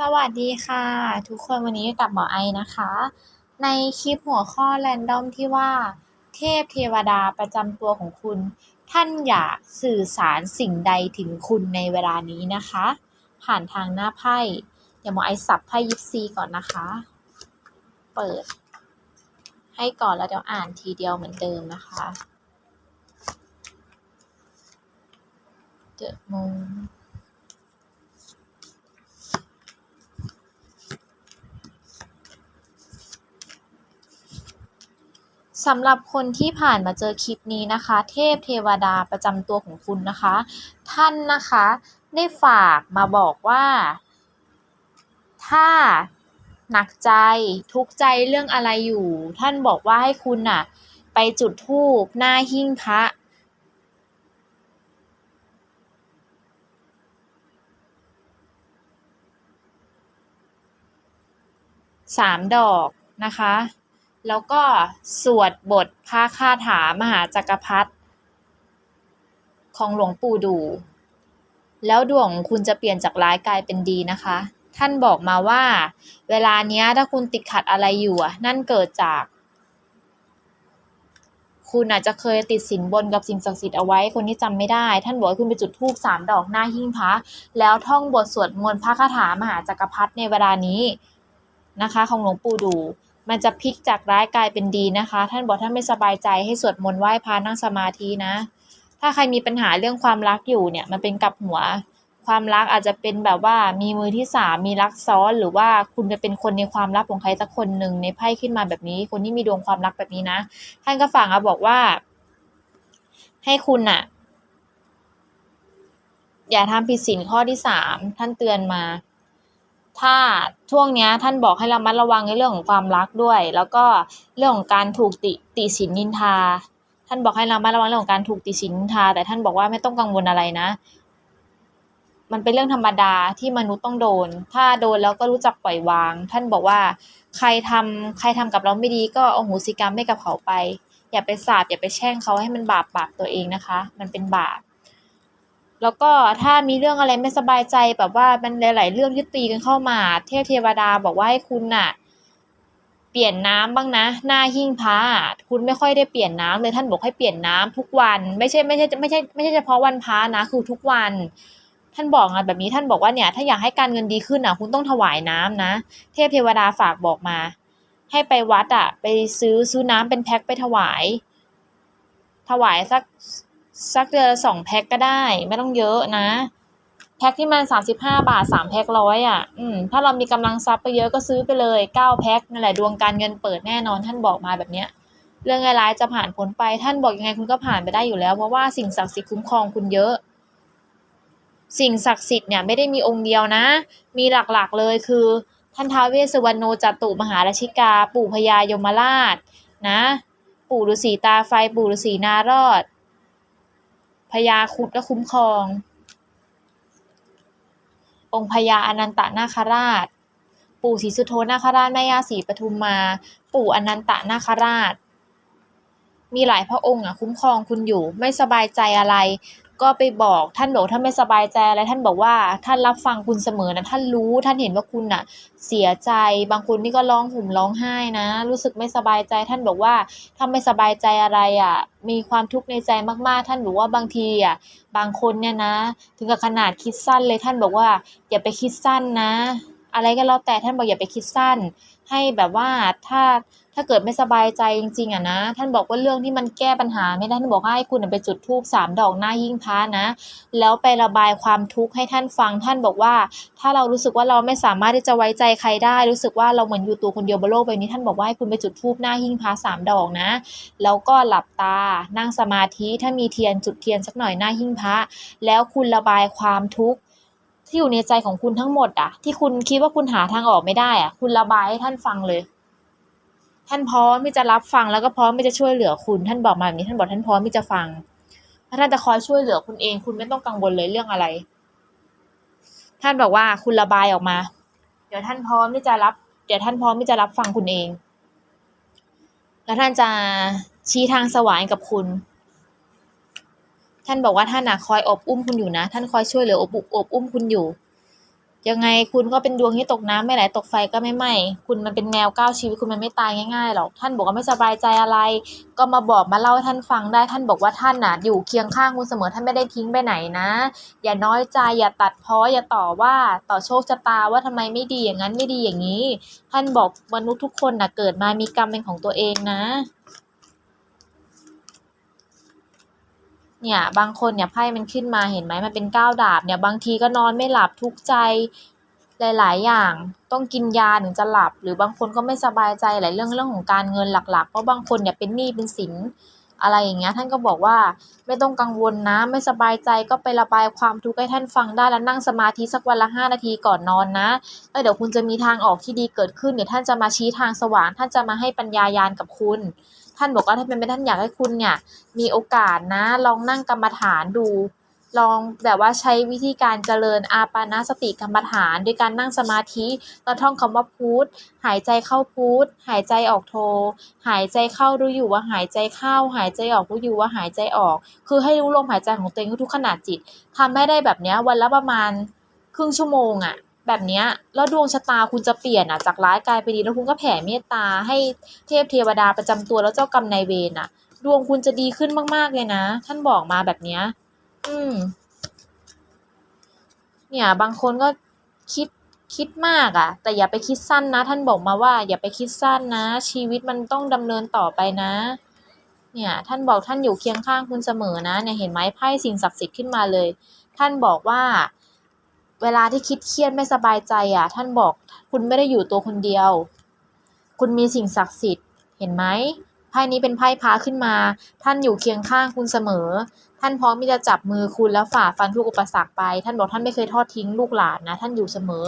สวัสดีค่ะ ทุกคนวันนี้อยู่กับหมอไอนะคะ ในคลิปหัวข้อแรนดอมที่ว่า เทพเทวดาประจำตัวของคุณ ท่านอยากสื่อสารสิ่งใดถึงคุณในเวลานี้นะคะ ผ่านทางหน้าไพ่เดี๋ยวหมอไอสับไพ่ยิปซีก่อนนะคะ เปิด ให้ก่อนแล้วเดี๋ยวอ่านทีเดียวเหมือนเดิมนะคะเดอะมง สำหรับคนที่ผ่านมาเจอคลิปนี้นะคะ เทพเทวดาประจำตัวของคุณนะคะ ท่านนะคะได้ฝากมาบอกว่า ถ้าหนักใจทุกข์ใจเรื่องอะไรอยู่ ท่านบอกว่าให้คุณน่ะ ไปจุดธูปหน้าหิ้งพระสามดอกนะคะ แล้วก็สวดบทพระคาถามหาจักรพรรดิของหลวงปู่ดู แล้วดวงคุณจะเปลี่ยนจากร้ายกลายเป็นดีนะคะ ท่านบอกมาว่า เวลาเนี้ยถ้าคุณติดขัดอะไรอยู่นั่นเกิดจาก คุณอาจจะเคยติดสินบนกับสิ่งศักดิ์สิทธิ์เอาไว้ คนที่จำไม่ได้ ท่านบอกให้คุณไปจุดธูปสามดอกหน้าหิ้งพระแล้วท่องบทสวดมนต์พระคาถามหาจักรพรรดิในเวลานี้นะคะ ของหลวงปู่ดู มันจะพลิกจากร้ายกลายเป็นดีนะคะ ท่านบอกท่านไม่สบายใจให้สวดมนต์ไหว้พระนั่งสมาธินะ ถ้าใครมีปัญหาเรื่องความรักอยู่เนี่ยมันเป็นกับหัว ความรักอาจจะเป็นแบบว่ามีมือที่สามมีรักซ้อนหรือว่าคุณจะเป็นคนในความลับของใครสักคนหนึ่งในไพ่ขึ้นมาแบบนี้ คนที่มีดวงความรักแบบนี้นะ ท่านก็ฝากมาบอกว่า ให้คุณน่ะอย่าทำผิดศีลข้อที่สามท่านเตือนมา ถ้าช่วงนี้ท่านบอกให้ระมัดระวังในเรื่องของความรักด้วย แล้วก็เรื่องของการถูกติติฉินนินทา ท่านบอกให้ระมัดระวังเรื่องของการถูกติฉินนินทา แต่ท่านบอกว่าไม่ต้องกังวลอะไรนะ มันเป็นเรื่องธรรมดาที่มนุษย์ต้องโดน ถ้าโดนแล้วก็รู้จักปล่อยวาง ท่านบอกว่า ใครทำใครทำกับเราไม่ดีก็เอโหสิกรรมให้กับเขาไป อย่าไปสาปอย่าไปแช่งเขาให้มันบาปปากตัวเองนะคะ มันเป็นบาป แล้วก็ถ้ามีเรื่องอะไรไม่สบายใจแบบว่ามันหลาย ๆ เรื่องที่ตีกันเข้ามา เทพเทวดาบอกว่าให้คุณน่ะ เปลี่ยนน้ำบ้างนะ หน้าหิ้งพระคุณไม่ค่อยได้เปลี่ยนน้ำเลยท่านบอกให้เปลี่ยนน้ำทุกวัน ไม่ใช่ไม่ใช่ไม่ใช่ไม่ใช่เฉพาะวันพระนะคือทุกวันท่านบอกอะแบบนี้ท่านบอกว่าเนี่ยถ้าอยากให้การเงินดีขึ้นอะ คุณต้องถวายน้ำนะ เทพเทวดาฝากบอกมา ให้ไปวัดอะ ไปซื้อซื้อน้ำเป็นแพ็คไปถวาย ถวายสัก สักเดือนละสองแพ็คก็ได้ ไม่ต้องเยอะนะ แพ็คที่มันสามสิบห้าบาทสามแพ็คร้อยอะ อืมถ้าเรามีกำลังทรัพย์ไปเยอะก็ซื้อไปเลยเก้าแพ็คนั่นแหละดวงการเงินเปิดแน่นอนท่านบอกมาแบบเนี้ย เรื่องร้ายจะผ่านพ้นไปท่านบอกยังไงคุณก็ผ่านไปได้อยู่แล้ว เพราะว่าสิ่งศักดิ์สิทธิ์คุ้มครองคุณเยอะ สิ่งศักดิ์สิทธิ์เนี่ยไม่ได้มีองค์เดียวนะ มีหลักๆเลยคือท่านท้าวเวสสุวรรณโนจตุมหาราชิกา ปู่พญายมราชนะ ปู่ฤาษีตาไฟ ปู่ฤาษีนารอด พญาคุดก็คุ้มครอง องค์พญาอนันตนาคราช ปู่ศรีสุโธนาคราชแม่ย่าศรีปทุมมา ปู่อนันตนาคราช มีหลายพระองค์อะคุ้มครองคุณอยู่ไม่สบายใจอะไร ก็ไปบอกท่านบอกท่านไม่สบายใจอะไรท่านบอกว่าท่านรับฟังคุณเสมอนะท่านรู้ท่านเห็นว่าคุณน่ะเสียใจบางคนนี่ก็ร้องห่มร้องไห้นะ รู้สึกไม่สบายใจ ท่านบอกว่าถ้าไม่สบายใจอะไรอะ มีความทุกข์ในใจมากๆ ท่านบอกว่าบางทีอะบางคนเนี่ยนะ ถึงกับขนาดคิดสั้นเลยท่านบอกว่าอย่าไปคิดสั้นนะ อะไรก็แล้วแต่ท่านบอกอย่าไปคิดสั้น ให้แบบว่าถ้าถ้าเกิดไม่สบายใจจริงๆอะนะ ท่านบอกว่าเรื่องที่มันแก้ปัญหาไม่ได้ท่านบอกว่าให้คุณไปจุดธูปสามดอกหน้าหิ้งพระนะ แล้วไประบายความทุกข์ให้ท่านฟัง ท่านบอกว่า ถ้าเรารู้สึกว่าเราไม่สามารถที่จะไว้ใจใครได้ รู้สึกว่าเราเหมือนอยู่ตัวคนเดียวบนโลกใบนี้ท่านบอกว่าให้คุณไปจุดธูปหน้าหิ้งพระสามดอกนะ แล้วก็หลับตา นั่งสมาธิถ้ามีเทียนจุดเทียนสักหน่อยหน้าหิ้งพระแล้วคุณระบายความทุกข์ ที่อยู่ในใจของคุณทั้งหมดอะที่คุณคิดว่าคุณหาทางออกไม่ได้อะคุณระบายให้ท่านฟังเลย ท่านพร้อมที่จะรับฟังแล้วก็พร้อมที่จะช่วยเหลือคุณ ท่านบอกมาแบบนี้ท่านบอกท่านพร้อมที่จะฟังถ้าท่านจะคอยช่วยเหลือคุณเอง คุณไม่ต้องกังวลเลยเรื่องอะไร ท่านบอกว่าคุณระบายออกมา เดี๋ยวท่านพร้อมที่จะรับ เดี๋ยวท่านพร้อมที่จะรับฟังคุณเอง แล้วท่านจะชี้ทางสว่างกับคุณ ท่านบอกว่าท่านนะคอยอบอุ้มคุณอยู่นะ ท่านคอยช่วยเหลืออบอุอบอุ้มคุณอยู่ ยังไงคุณก็เป็นดวงที่ตกน้ำไม่ไหลตกไฟก็ไม่ไหม้คุณมันเป็นแมวก้าวชีวิตคุณมันไม่ตายง่ายๆหรอกท่านบอกว่าไม่สบายใจอะไร ก็มาบอกมาเล่าให้ท่านฟังได้ ท่านบอกว่าท่านน่ะอยู่เคียงข้างคุณเสมอท่านไม่ได้ทิ้งไปไหนนะ อย่าน้อยใจอย่าตัดพ้ออย่าต่อว่าต่อโชคชะตาว่าทำไมไม่ดีอย่างนั้นไม่ดีอย่างนี้ ท่านบอกมนุษย์ทุกคนน่ะเกิดมามีกรรมเป็นของตัวเองนะ เนี่ยบางคนเนี่ยไพ่มันขึ้นมาเห็นไหมมันเป็นก้าวดาบเนี่ยบางทีก็นอนไม่หลับทุกข์ใจหลาย ๆ อย่างต้องกินยาถึงจะหลับ หรือบางคนก็ไม่สบายใจหลายเรื่องเรื่องของการเงินหลัก ๆ เพราะบางคนเนี่ยเป็นหนี้เป็นสินอะไรอย่างเงี้ยท่านก็บอกว่าไม่ต้องกังวลนะไม่สบายใจก็ไประบายความทุกข์ให้ท่านฟังได้แล้วนั่งสมาธิสักวันละห้านาทีก่อนนอนนะแล้วเดี๋ยวคุณจะมีทางออกที่ดีเกิดขึ้นเดี๋ยวท่านจะมาชี้ทางสว่างท่านจะมาให้ปัญญายาณกับคุณ ท่านบอกว่าถ้าเป็นไปท่านอยากให้คุณเนี่ย มีโอกาสนะ ลองนั่งกรรมฐานดู ลองแบบว่าใช้วิธีการเจริญอาปานาสติกรรมฐาน ด้วยการนั่งสมาธิแล้วท่องคำว่าพุทหายใจเข้าพุทหายใจออกโท หายใจเข้ารู้อยู่ว่าหายใจเข้า หายใจออกรู้อยู่ว่าหายใจออก คือให้รู้ลมหายใจของตัวเองทุกขณะจิตทำให้ได้แบบเนี้ยวันละประมาณครึ่งชั่วโมงอะ แบบเนี้ยแล้วดวงชะตาคุณจะเปลี่ยนอะจากร้ายกลายเป็นดีแล้วคุณก็แผ่เมตตาให้เทพเทวดาประจำตัวแล้วเจ้ากรรมนายเวรอะดวงคุณจะดีขึ้นมากๆเลยนะ ท่านบอกมาแบบเนี้ยอืม เนี่ย บางคนก็คิดคิดมากอะ่ะ แต่อย่าไปคิดสั้นนะ ท่านบอกมาว่า อย่าไปคิดสั้นนะ ชีวิตมันต้องดำเนินต่อไปนะ เนี่ย ท่านบอกท่านอยู่เคียงข้างคุณเสมอนะ เนี่ยเห็นไหมไพ่สิ่งศักดิ์สิทธิ์ขึ้นมาเลย ท่านบอกว่า เวลาที่คิดเครียดไม่สบายใจอะ ท่านบอกคุณไม่ได้อยู่ตัวคนเดียว คุณมีสิ่งศักดิ์สิทธิ์ เห็นไหมไพ่นี้เป็นไพ่พาขึ้นมา ท่านอยู่เคียงข้างคุณเสมอ ท่านพร้อมที่จะจับมือคุณแล้วฝ่าฟันทุกอุปสรรคไป ท่านบอกท่านไม่เคยทอดทิ้งลูกหลานนะ ท่านอยู่เสมอ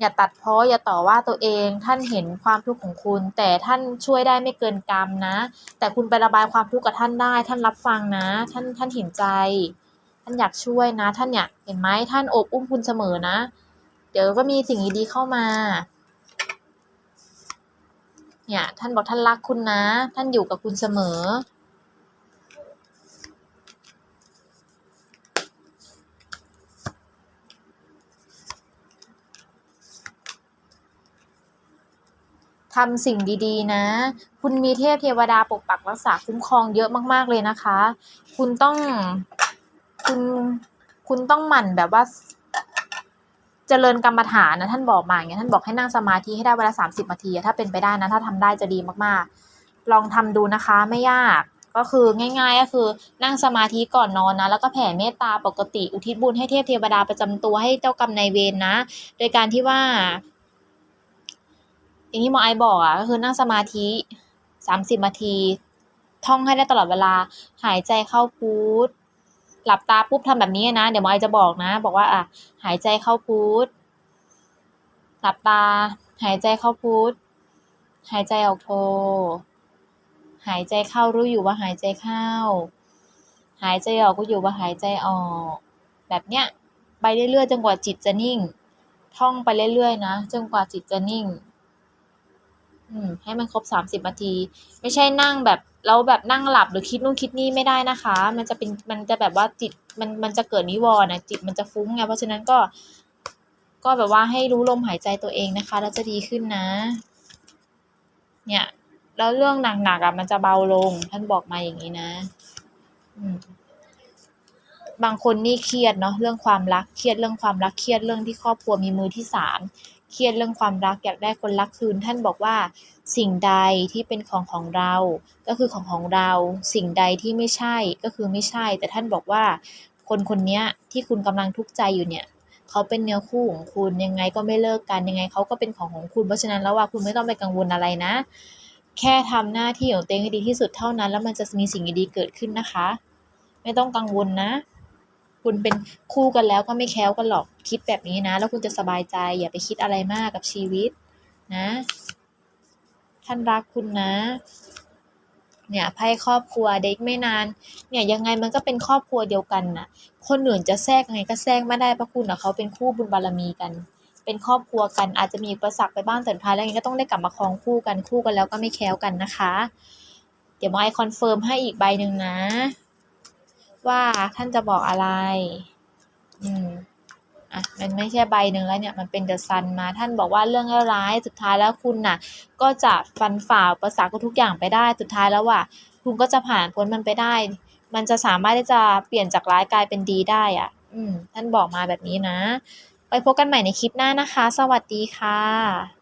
อย่าตัดพ้ออย่าต่อว่าตัวเอง ท่านเห็นความทุกข์ของคุณ แต่ท่านช่วยได้ไม่เกินกรรมนะ แต่คุณไประบายความทุกข์กับท่านได้ ท่านรับฟังนะ ท่านท่านเห็นใจานอยากช่วยนะ ท่านเนี่ยเห็นไหมท่านโอบอุ้มคุณเสมอนะ เดี๋ยวก็มีสิ่งดีๆเข้ามาเนี่ยท่านบอกท่านรักคุณนะ ท่านอยู่กับคุณเสมอ ทำสิ่งดีๆนะ คุณมีเทพเทวดาปกปักรักษาคุ้มครองเยอะมากๆเลยนะคะ คุณต้อง คุณคุณต้องหมั่นแบบว่า เจริญกรรมฐานนะท่านบอกมาอย่างเงี้ยท่านบอกให้นั่งสมาธิให้ได้เวลาสามสิบนาทีถ้าเป็นไปได้นะ ถ้าทำได้จะดีมากๆ ลองทำดูนะคะไม่ยากก็คือง่ายๆก็คือนั่งสมาธิก่อนนอนนะ แล้วก็แผ่เมตตาปกติอุทิศบุญให้เทพเทวดาประจำตัวให้เจ้ากรรมนายเวรนะ โดยการที่ว่า อย่างที่หมอไอบอกอะก็คือนั่งสมาธิสามสิบนาที ท่องให้ได้ตลอดเวลาหายใจเข้าพุท หลับตาปุ๊บทำแบบนี้นะ เดี๋ยวหมอไอจะบอกนะ บอกว่าอะหายใจเข้าพุทหลับตา หายใจเข้าพุทหายใจออกโท หายใจเข้ารู้อยู่ว่าหายใจเข้า หายใจออกก็อยู่ว่าหายใจออก แบบเนี้ยไปเรื่อยๆจนกว่าจิตจะนิ่ง ท่องไปเรื่อยๆนะจนกว่าจิตจะนิ่ง อืมให้มันครบสามสิบนาที ไม่ใช่นั่งแบบ เราแบบนั่งหลับหรือคิดนู่นคิดนี่ไม่ได้นะคะ มันจะเป็นมันจะแบบว่าจิตมันมันจะเกิดนิวรณ์นะจิตมันจะฟุ้งไงเพราะฉะนั้นก็ ก็แบบว่าให้รู้ลมหายใจตัวเองนะคะ แล้วจะดีขึ้นนะ เนี่ย แล้วเรื่องหนักๆอะมันจะเบาลง ท่านบอกมาอย่างนี้นะบางคนนี่เครียดเนาะเรื่องความรักเครียดเรื่องความรักเครียดเรื่องที่ครอบครัวมีมือที่สามเครียดเรื่องความรักอยากได้คนรักคืน ท่านบอกว่า สิ่งใดที่เป็นของของเรา ก็คือของของเรา สิ่งใดที่ไม่ใช่ก็คือไม่ใช่ แต่ท่านบอกว่า คนคนนี้ที่คุณกำลังทุกข์ใจอยู่เนี่ยเขาเป็นเนื้อคู่ของคุณยังไงก็ไม่เลิกกันยังไงเขาก็เป็นของของคุณเพราะฉะนั้นแล้วว่าคุณไม่ต้องไปกังวลอะไรนะ แค่ทำหน้าที่ของตัวเองให้ดีที่สุดเท่านั้น แล้วมันจะมีสิ่งดีๆเกิดขึ้นนะคะ ไม่ต้องกังวลนะ คุณเป็นคู่กันแล้วก็ไม่แคล้วกันหรอกคิดแบบนี้นะ แล้วคุณจะสบายใจอย่าไปคิดอะไรมากกับชีวิตนะ ท่านรักคุณนะ เนี่ยไพ่ครอบครัวเด็กไม่นาน เนี่ยยังไงมันก็เป็นครอบครัวเดียวกันน่ะคนอื่นจะแทรกยังไงก็แทรกไม่ได้เพราะคุณกับเขาเป็นคู่บุญบารมีกัน เป็นครอบครัวกันอาจจะมีอุปสรรคไปบ้างแต่สุดท้ายแล้วยังไงก็ต้องได้กลับมาครองคู่กันคู่กันแล้วก็ไม่แคล้วกันนะคะ เดี๋ยวหมอไอคอนเฟิร์มให้อีกใบหนึ่งนะ ว่าท่านจะบอกอะไร อืม อะมันไม่ใช่ใบหนึ่งแล้วเนี่ยมันเป็นเดอะซันมาท่านบอกว่าเรื่องร้ายสุดท้ายแล้วคุณน่ะ ก็จะฟันฝ่าอุประสาททุกอย่างไปได้สุดท้ายแล้วว่าคุณก็จะผ่านพ้นมันไปได้ มันจะสามารถที่จะเปลี่ยนจากร้ายกลายเป็นดีได้อะ อืม ท่านบอกมาแบบนี้นะ ไปพบกันใหม่ในคลิปหน้านะคะ สวัสดีค่ะ